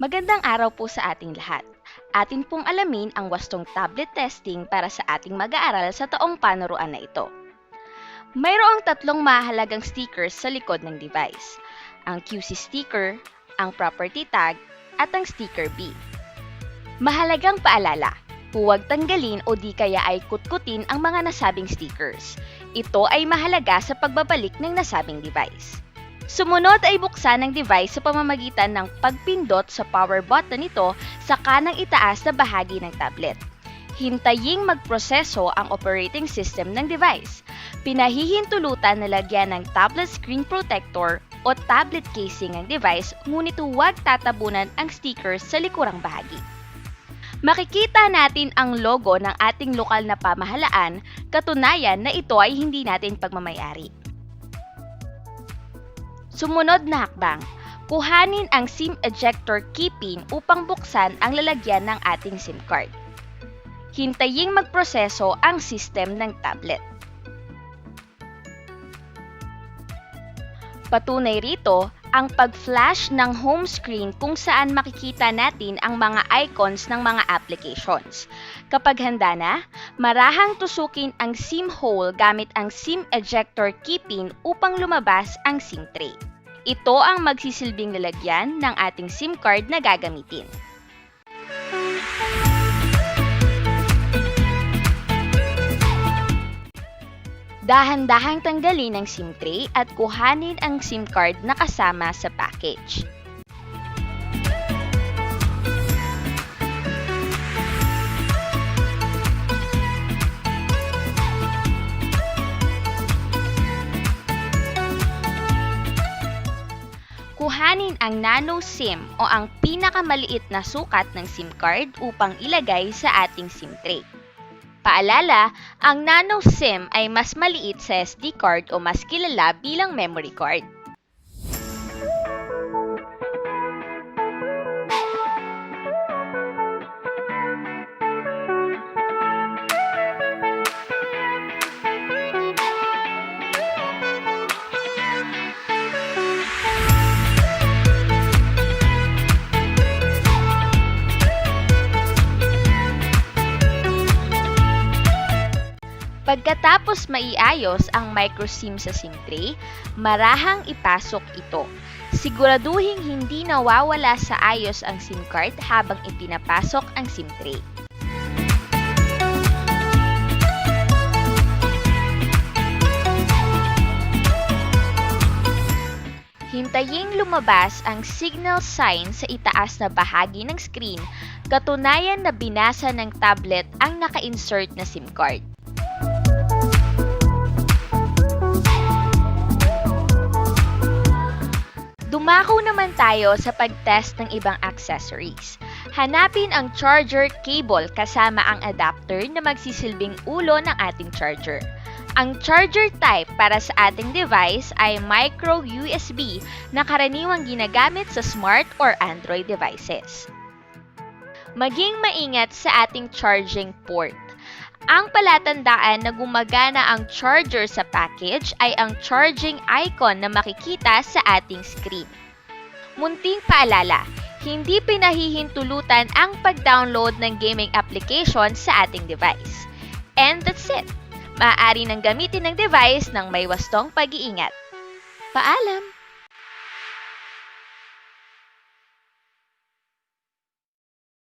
Magandang araw po sa ating lahat. Atin pong alamin ang wastong tablet testing para sa ating mag-aaral sa taong panuruan na ito. Mayroong tatlong mahalagang stickers sa likod ng device. Ang QC sticker, ang property tag, at ang sticker B. Mahalagang paalala, huwag tanggalin o di kaya ay kutkutin ang mga nasabing stickers. Ito ay mahalaga sa pagbabalik ng nasabing device. Sumunod ay buksan ng device sa pamamagitan ng pagpindot sa power button nito sa kanang itaas na bahagi ng tablet. Hintaying magproseso ang operating system ng device. Pinahihintulutan na lagyan ng tablet screen protector o tablet casing ang device ngunit huwag tatabunan ang stickers sa likurang bahagi. Makikita natin ang logo ng ating lokal na pamahalaan, katunayan na ito ay hindi natin pagmamayari. Sumunod na hakbang, kuhanin ang SIM ejector key pin upang buksan ang lalagyan ng ating SIM card. Hintaying magproseso ang system ng tablet. Patunay rito ang pag-flash ng home screen kung saan makikita natin ang mga icons ng mga applications. Kapag handa na, marahang tusukin ang SIM hole gamit ang SIM ejector key pin upang lumabas ang SIM tray. Ito ang magsisilbing lalagyan ng ating SIM card na gagamitin. Dahan-dahang tanggalin ang SIM tray at kuhanin ang SIM card na kasama sa package. Kuhanin ang nano SIM o ang pinakamaliit na sukat ng SIM card upang ilagay sa ating SIM tray. Paalala, ang nano SIM ay mas maliit sa SD card o mas kilala bilang memory card. Pagkatapos maiayos ang micro SIM sa SIM tray, marahang ipasok ito. Siguraduhin hindi nawawala sa ayos ang SIM card habang ipinapasok ang SIM tray. Hintaying lumabas ang signal sign sa itaas na bahagi ng screen, katunayan na binasa ng tablet ang naka-insert na SIM card. Dumako naman tayo sa pag-test ng ibang accessories. Hanapin ang charger cable kasama ang adapter na magsisilbing ulo ng ating charger. Ang charger type para sa ating device ay micro USB na karaniwang ginagamit sa smart or Android devices. Maging maingat sa ating charging port. Ang palatandaan na gumagana ang charger sa package ay ang charging icon na makikita sa ating screen. Munting paalala, hindi pinahihintulutan ang pag-download ng gaming application sa ating device. And that's it! Maaari nang gamitin ng device ng may wastong pag-iingat. Paalam!